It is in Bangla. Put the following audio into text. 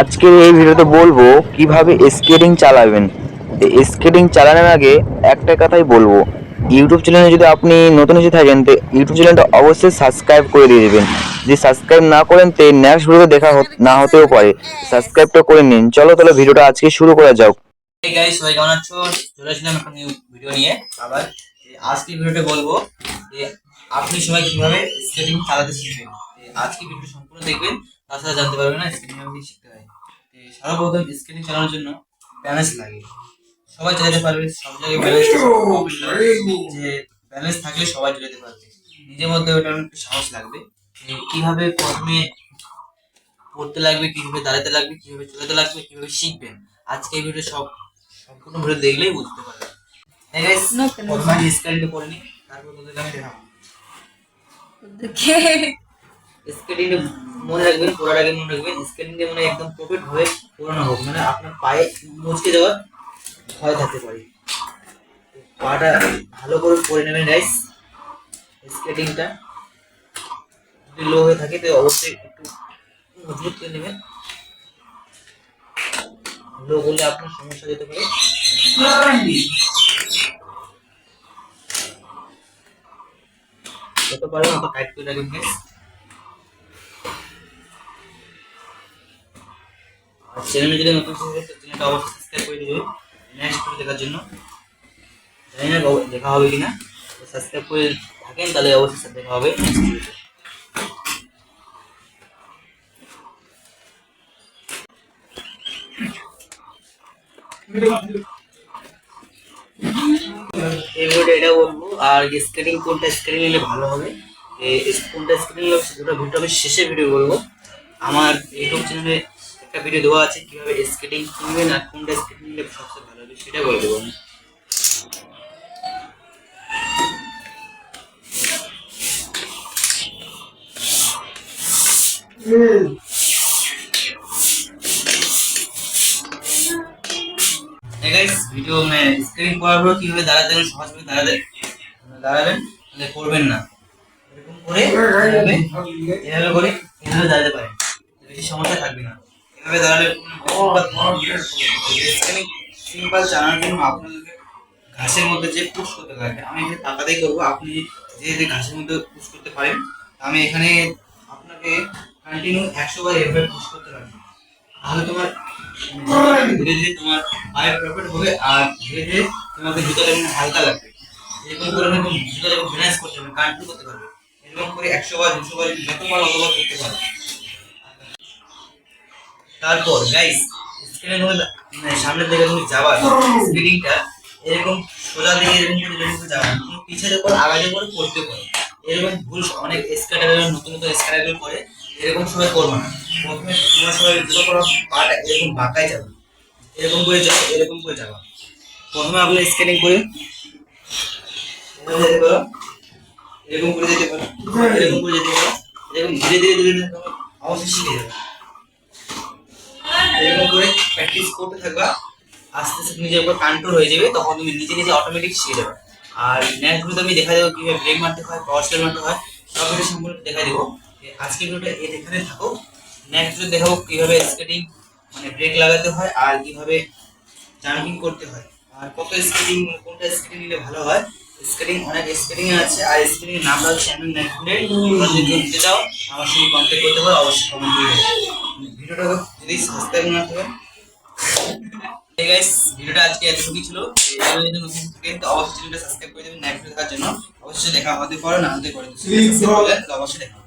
আজকের এই ভিডিওতে বলব কীভাবে স্কেটিং চালাবেন। স্কেটিং চালানোর আগে একটা কথাই বলব। ইউটিউব চ্যানেলে যদি আপনি নতুন এসে থাকেন, তো ইউটিউব চ্যানেলটা অবশ্যই সাবস্ক্রাইব করে দিয়ে দেবেন। যদি সাবস্ক্রাইব না করেন, তো নেক্সট ভিডিওতে দেখা না হতেও পারে। সাবস্ক্রাইবটা করে নিন। চলো তাহলে ভিডিওটা আজকে শুরু করা যাক। ভিডিও আজকে বলব যে, আপনি সবাই কীভাবে স্কেটিং চালাতে শিখবেন। আজকে ভিডিও সম্পূর্ণ দেখবেন। তাছাড়া জানতে পারবে না কীভাবে শিখতে হয় সর্বপ্রথম স্কেটিং চালানোর জন্য ব্যালেন্স লাগে। সবাই চালাতে পারবে সব জায়গায় ব্যালেন্স যে ব্যালেন্স থাকলে সবাই চালাতে পারবে। নিজের মধ্যে ওটা একটু সাহস লাগবে। কীভাবে প্রথমে পড়তে লাগবে কীভাবে দাঁড়াতে লাগবে কীভাবে চলাতে লাগবে কীভাবে শিখবেন আজকে এই ভিডিও সব সম্পূর্ণ ভিডিও দেখলেই বুঝতে পারবেন হ্যাঁ গাইস no. প্রথমে নিই তারপর তোদের আমি দেখাবো। স্কেটিংটা মনে রাখবেন পড়ার আগে মনে রাখবেন স্কেটিংটা মানে একদম পারফেক্ট ভাবে পড়ানো হোক মানে আপনার পায়ে মুচকে যাওয়ার ভয় থাকতে পারে। পাটা ভালো করে পরে নেবেন গাইস স্কেটিংটা যদি লো হয়ে থাকে, তো অবশ্যই একটু মজবুত করে নেবেন। লো করলে আপনার সমস্যা যেতে পারে। যত পারেন অত টাইট করে রাখবেন, guys। আর চ্যানেলে যদি নতুন চ্যানেলটা অবশ্যই সাবস্ক্রাইব করে দিবে। নেক্সট ভিডিও দেখার জন্য। জানি না দেখা হবে কিনা। সাবস্ক্রাইব করে থাকেন, তাহলে অবশ্যই দেখা হবে। এই ভিডিওটা এটা বলব, আর স্কেটিং কোনটা স্কেটিং নিলে ভালো হবে। এই কোনটা স্কেটিং নিলে দুটো ভিডিও আমি শেষে ভিডিও বলব। আমার ইউটিউব চ্যানেলে একটা ভিডিও দেওয়া আছে কীভাবে স্কেটিং কিনবেন আর কোনটা স্কেটিং নিলে সবচেয়ে ভালো হবে সেটা বলে দেবো আমি। ভিডিও মানে স্ক্রিন করার পর কীভাবে দাঁড়াতে হবে সহজভাবে দাঁড়াতে দাঁড়াবেন মানে করবেন না। এরকম করে এভাবে এভাবে করে এভাবে দাঁড়াতে পারেন। বেশি সমস্যা থাকবে না। ঘাসের মধ্যে যে পুশ করতে পারেন আমি এখানে টাকাতেই করব। আপনি যে যে ঘাসের মধ্যে পুশ করতে পারেন, আমি এখানে আপনাকে কন্টিনিউ একশো বার এভাবে পুশ করতে পারবেন তাহলে তোমার ধীরে ধীরে তোমার পায়ের প্রফিট হবে আর ধীরে ধীরে তোমাকে জুতাটা এমনি হালকা লাগবে। এরকম করে এরকম জুতাটা ব্যালেন্স করতে হবে কন্ট্রোল করতে পারবে। এরকম করে একশো বার, দুশো বার যতবার অতবার করতে পারবে। তারপর গাইস স্ক্রিনের মধ্যে মানে সামনের দিকে তুমি যাবা স্পিডিংটা এরকম সোজা দিকে এরকম করে এরকম করে যাবা তুমি পিছের উপর আগাজের উপর করতে পারো এরকম ভুল অনেক স্কেটারের নতুন নতুন স্কেটারের করে এরকম সবাই করবে না প্রথমে তোমরা সবাই যেটা করো পাটা এরকম বাঁকায় যাবে এরকম করে যাও এরকম করে যাবা প্রথমে আপনি স্কেটিং করে যেতে পারো এরকম করে যেতে পারো এরকম করে যেতে পারো এরকম ধীরে ধীরে ধীরে তুমি অবশ্যই শিখে যাবে এরকম করে প্র্যাকটিস করতে থাকবা, আস্তে আস্তে নিজের উপর কন্ট্রোল হয়ে যাবে, তখন তুমি নিজে নিজে অটোমেটিক শিখে যাবে। আর ভিডিওতে আমি দেখা দেবো কীভাবে ব্রেক মারতে হয় পাওয়ার স্টেল মারতে হয়, সব কিছু দেখা দেবো। আজকে ভিডিওটা এখানে থাকো। নেক্সট ভিডিও দেখাবো কীভাবে স্কেটিং মানে ব্রেক লাগাতে হয় আর কীভাবে জাম্পিং করতে হয়। আর কত স্কেটিং কোনটা স্কেটিং নিলে ভালো হয় স্কেটিং অনেক স্কেটিং আছে, আর স্কেটিং নামটা হচ্ছে আমি নেক্সট যদি কেউ নিতে চাও, আমার সঙ্গে কন্ট্যাক্ট করতে পারো, অবশ্যই কমেন্ট করে ভিডিওটা যদি সাবস্ক্রাইব না থাকে এই গাইস ভিডিওটা আজকে ছিল। যদি নতুন থাকেন তো অবশ্যই চ্যানেলটা সাবস্ক্রাইব করে দেবেন নেক্সট দেখার জন্য। অবশ্যই দেখা হতে পারে না হতে পারে। অবশ্যই দেখা।